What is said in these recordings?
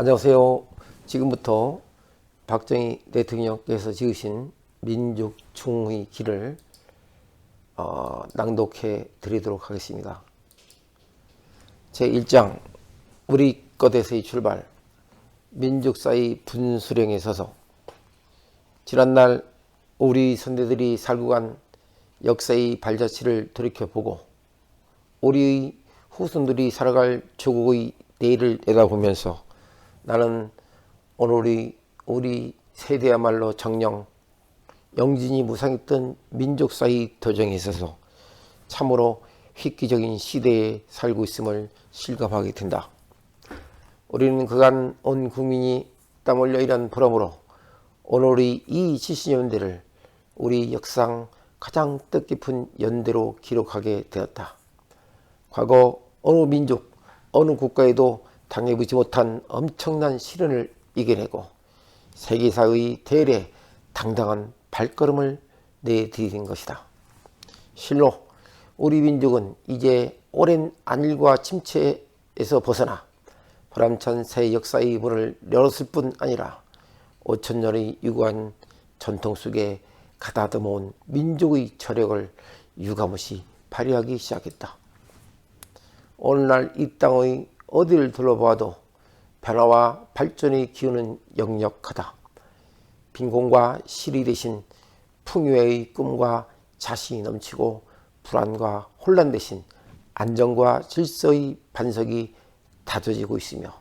안녕하세요. 지금부터 박정희 대통령께서 지으신 민족 충의 길을 어, 낭독해 드리도록 하겠습니다. 제1장 우리 것에서의 출발 민족사의 분수령에 서서 지난날 우리 선대들이 살고 간 역사의 발자취를 돌이켜보고 우리의 후손들이 살아갈 조국의 내일을 내다보면서 나는 오늘이 우리 세대야말로 정령 영진이 무상했던 민족사의 도정에 있어서 참으로 획기적인 시대에 살고 있음을 실감하게 된다. 우리는 그간 온 국민이 땀 흘려 일한 보람으로 오늘의 이 70년대를 우리 역상 가장 뜻깊은 연대로 기록하게 되었다. 과거 어느 민족, 어느 국가에도 당해보지 못한 엄청난 시련을 이겨내고 세계사의 대례 당당한 발걸음을 내디딘 것이다. 실로 우리 민족은 이제 오랜 안일과 침체에서 벗어나 보람찬 새 역사의 문을 열었을 뿐 아니라 5천년의 유구한 전통 속에 가다듬어 온 민족의 저력을 유감없이 발휘하기 시작했다. 오늘날 이 땅의 어디를 둘러보아도 변화와 발전의 기운은 역력하다. 빈곤과 실이 대신 풍요의 꿈과 자신이 넘치고 불안과 혼란 대신 안정과 질서의 반석이 다져지고 있으며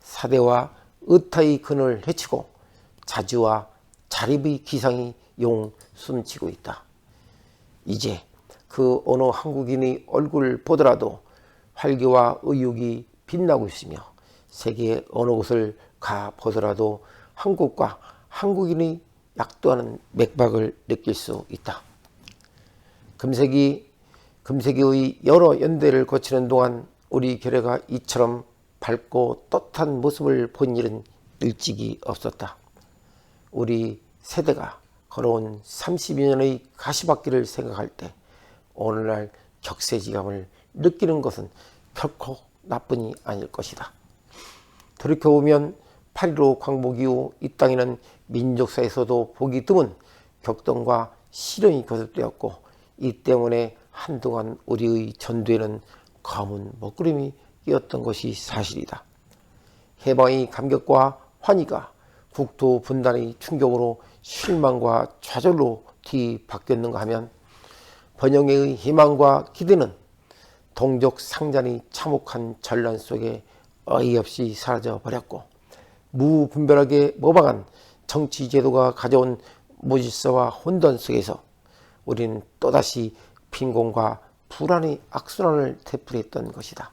사대와 의타의 근을 해치고 자주와 자립의 기상이 용 숨치고 있다. 이제 그 어느 한국인의 얼굴 보더라도 활기와 의욕이 빛나고 있으며 세계 어느 곳을 가 보더라도 한국과 한국인의 약도하는 맥박을 느낄 수 있다. 금세기 금세기의 여러 연대를 거치는 동안 우리 결례가 이처럼 밝고 떳한 모습을 본 일은 일찍이 없었다. 우리 세대가 걸어온 32년의 가시밭길을 생각할 때 오늘날 격세지감을 느끼는 것은 결코 나뿐이 아닐 것이다. 돌이켜보면 8.15 광복 이후 이 땅에는 민족사에서도 보기 드문 격동과 시련이 거듭되었고 이 때문에 한동안 우리의 전두에는 검은 먹구름이 끼었던 것이 사실이다. 해방의 감격과 환희가 국토 분단의 충격으로 실망과 좌절로 뒤바뀌었는가 하면 번영의 희망과 기대는 동족 상잔이 참혹한 전란 속에 어이없이 사라져 버렸고 무분별하게 모방한 정치 제도가 가져온 무질서와 혼돈 속에서 우리는 또다시 빈곤과 불안의 악순환을 되풀이했던 것이다.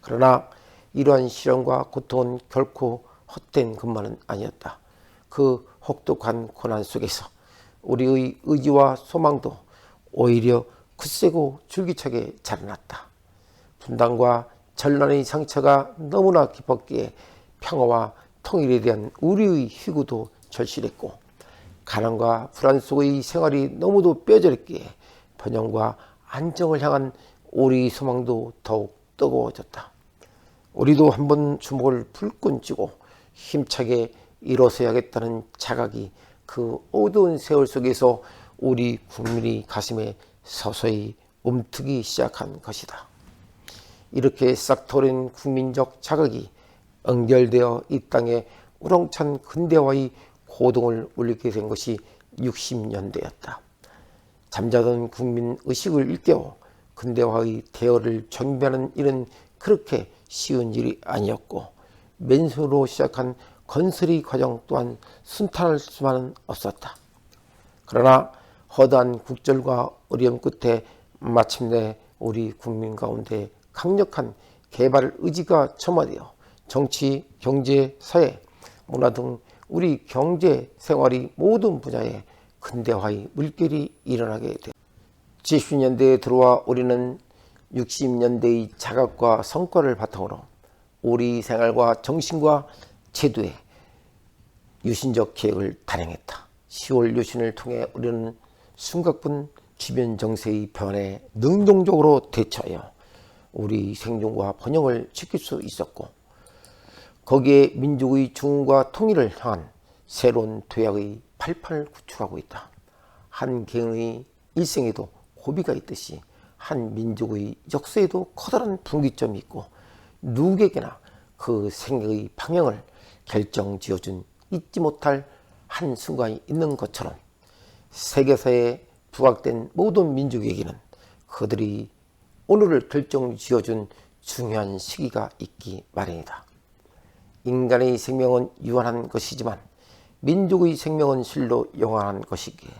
그러나 이러한 시련과 고통은 결코 헛된 것만은 아니었다. 그 혹독한 고난 속에서 우리의 의지와 소망도 오히려 굳세고 줄기차게 자라났다. 분단과 전란의 상처가 너무나 깊었기에 평화와 통일에 대한 우리의 희구도 절실했고 가난과 불안 속의 생활이 너무도 뼈저렸기에 번영과 안정을 향한 우리의 소망도 더욱 뜨거워졌다. 우리도 한번 주먹을 불끈 쥐고 힘차게 일어서야겠다는 자각이 그 어두운 세월 속에서 우리 국민의 가슴에 서서히 움트기 시작한 것이다. 이렇게 싹 털은 국민적 자극이 연결되어 이 땅에 우렁찬 근대화의 고동을 울리게 된 것이 60년대였다. 잠자던 국민 의식을 일깨워 근대화의 대어를 정비하는 일은 그렇게 쉬운 일이 아니었고 맨손으로 시작한 건설의 과정 또한 순탄할 수만은 없었다. 그러나 허다한 국절과 어려움 끝에 마침내 우리 국민 가운데 강력한 개발 의지가 첨화되어 정치, 경제, 사회, 문화 등 우리 경제 생활이 모든 분야에 근대화의 물결이 일어나게 돼. 70년대에 들어와 우리는 60년대의 자각과 성과를 바탕으로 우리 생활과 정신과 제도에 유신적 계획을 단행했다. 10월 유신을 통해 우리는 숨가쁜 주변 정세의 변화에 능동적으로 대처하여 우리 생존과 번영을 지킬 수 있었고 거기에 민족의 중흥과 통일을 향한 새로운 도약의 발판을 구축하고 있다. 한 개인의 일생에도 고비가 있듯이 한 민족의 역사에도 커다란 분기점이 있고 누구에게나 그 생애의 방향을 결정 지어준 잊지 못할 한 순간이 있는 것처럼 세계사에 부각된 모든 민족에게는 그들이 오늘을 결정 지어준 중요한 시기가 있기 마련이다. 인간의 생명은 유한한 것이지만 민족의 생명은 실로 영원한 것이기에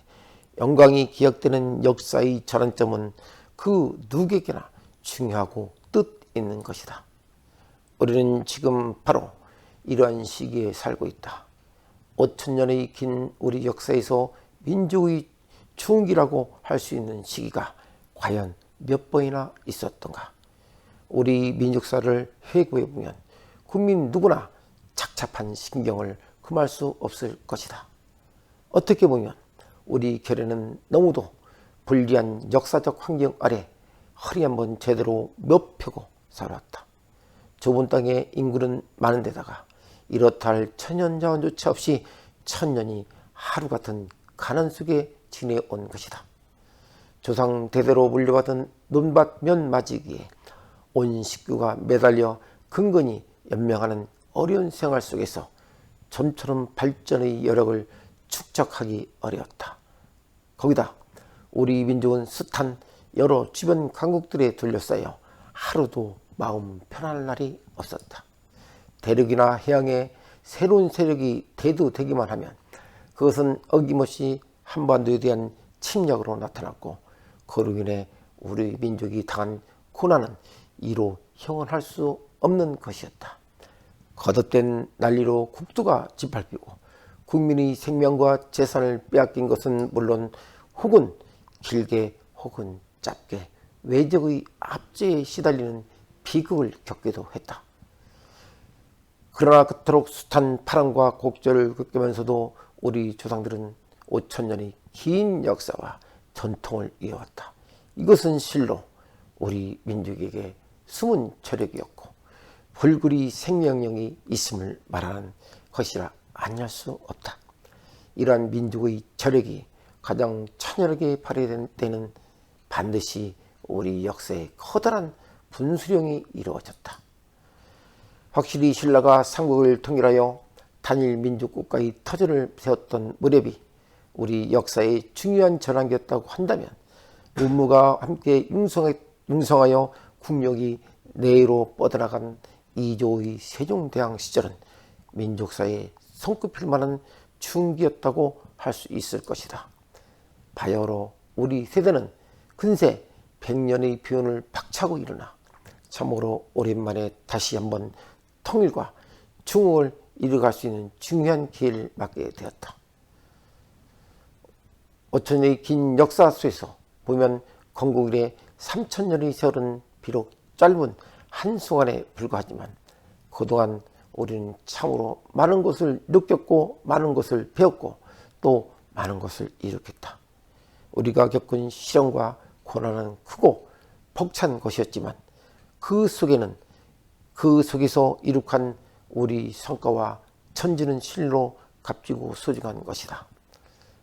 영광이 기억되는 역사의 전환점은 그 누구에게나 중요하고 뜻 있는 것이다. 우리는 지금 바로 이러한 시기에 살고 있다. 5천 년의 긴 우리 역사에서 민족의 중기라고 할 수 있는 시기가 과연 몇 번이나 있었던가? 우리 민족사를 회고해 보면 국민 누구나 착잡한 신경을 금할 수 없을 것이다. 어떻게 보면 우리 결에는 너무도 불리한 역사적 환경 아래 허리 한번 제대로 몇 펴고 살았다. 좁은 땅에 인구는 많은 데다가 이렇다 할 천연 자원조차 없이 천년이 하루 같은 가난 속에 지내온 것이다. 조상 대대로 물려받은 논밭 면 맞이기에 온 식구가 매달려 근근히 연명하는 어려운 생활 속에서 좀처럼 발전의 여력을 축적하기 어려웠다. 거기다 우리 민족은 숱한 여러 주변 강국들에 둘러싸여 하루도 마음 편할 날이 없었다. 대륙이나 해양에 새로운 세력이 대두되기만 하면 그것은 어김없이 한반도에 대한 침략으로 나타났고 그로 인해 우리 민족이 당한 고난은 이로 형언할 수 없는 것이었다. 거듭된 난리로 국도가 짓밟히고 국민의 생명과 재산을 빼앗긴 것은 물론 혹은 길게 혹은 짧게 외적의 압제에 시달리는 비극을 겪기도 했다. 그러나 그토록 숱한 파랑과 곡절을 겪으면서도 우리 조상들은 5천 년의 긴 역사와 전통을 이어왔다. 이것은 실로 우리 민족에게 숨은 저력이었고 불굴이 생명력이 있음을 말하는 것이라 아니할 수 없다. 이러한 민족의 저력이 가장 천연하게 발휘된 때는 반드시 우리 역사에 커다란 분수령이 이루어졌다. 확실히 신라가 삼국을 통일하여 단일 민족 국가의 터전을 세웠던 무렵이 우리 역사의 중요한 전환기였다고 한다면 문무가 함께 융성하여 국력이 내로 뻗어나간 이조의 세종대왕 시절은 민족사에 손꼽힐 만한 충기였다고 할 수 있을 것이다. 바야흐로 우리 세대는 근세 100년의 비운을 박차고 일어나 참으로 오랜만에 다시 한번 통일과 중흥을 이루어갈 수 있는 중요한 기회를 맞게 되었다. 5천년의 긴 역사 속에서 보면 건국일의 3천년의 세월은 비록 짧은 한순간에 불과하지만 그동안 우리는 참으로 많은 것을 느꼈고 많은 것을 배웠고 또 많은 것을 일으켰다. 우리가 겪은 시련과 고난은 크고 벅찬 것이었지만 그 속에는 그 속에서 이룩한 우리 성과와 천지는 실로 값지고 소중한 것이다.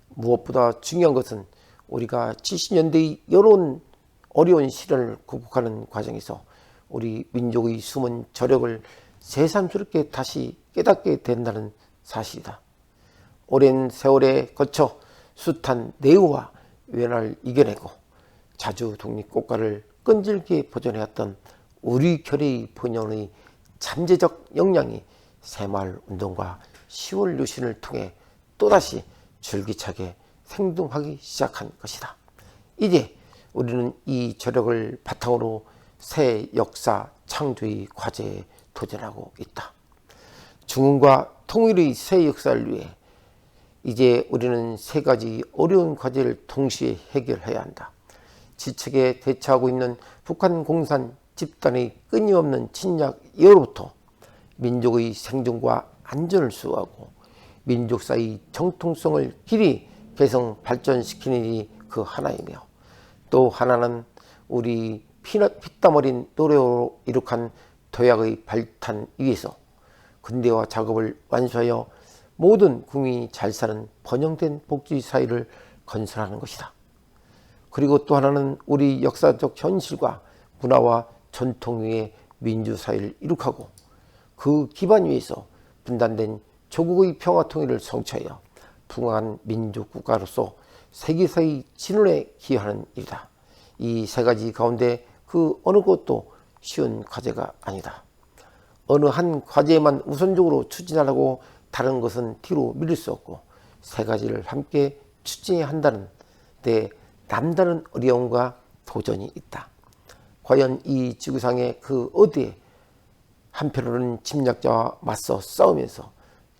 무엇보다 중요한 것은 우리가 70년대의 여론 어려운 시련을 극복하는 과정에서 우리 민족의 숨은 저력을 새삼스럽게 다시 깨닫게 된다는 사실이다. 오랜 세월에 거쳐 숱한 내우와 외난을 이겨내고 자주 독립국가를 끈질게 보존해왔던 우리 결의 본연의 잠재적 역량이 새마을 운동과 10월 유신을 통해 또다시 줄기차게 생동하기 시작한 것이다. 이제 우리는 이 저력을 바탕으로 새 역사 창조의 과제에 도전하고 있다. 중흥과 통일의 새 역사를 위해 이제 우리는 세 가지 어려운 과제를 동시에 해결해야 한다. 지책에 대처하고 있는 북한 공산 집단의 끊임없는 침략 이후로부터 민족의 생존과 안전을 수호하고 민족사의 정통성을 길이 개성 발전시키는 일이 그 하나이며 또 하나는 우리 피땀 어린 노력으로 이룩한 도약의 발탄 위에서 근대화 작업을 완수하여 모든 국민이 잘 사는 번영된 복지 사회를 건설하는 것이다. 그리고 또 하나는 우리 역사적 현실과 문화와 전통 위에 민주사회를 이룩하고 그 기반 위에서 분단된 조국의 평화 통일을 성취하여 풍성한 민족 국가로서 세계사의 진언에 기여하는 일이다. 이 세 가지 가운데 그 어느 것도 쉬운 과제가 아니다. 어느 한 과제만 우선적으로 추진하라고 다른 것은 뒤로 미룰 수 없고 세 가지를 함께 추진해야 한다는 데 남다른 어려움과 도전이 있다. 과연 이 지구상의 그 어디에 한편으로는 침략자와 맞서 싸우면서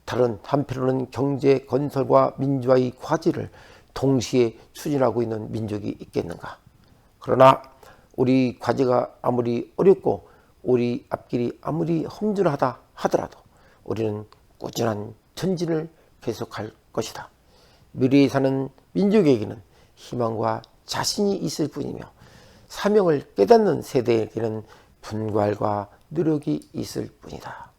다른 한편으로는 경제 건설과 민주화의 과제를 동시에 추진하고 있는 민족이 있겠는가? 그러나 우리 과제가 아무리 어렵고 우리 앞길이 아무리 험준하다 하더라도 우리는 꾸준한 전진을 계속할 것이다. 미래에 사는 민족에게는 희망과 자신이 있을 뿐이며 사명을 깨닫는 세대에게는 분갈과 노력이 있을 뿐이다.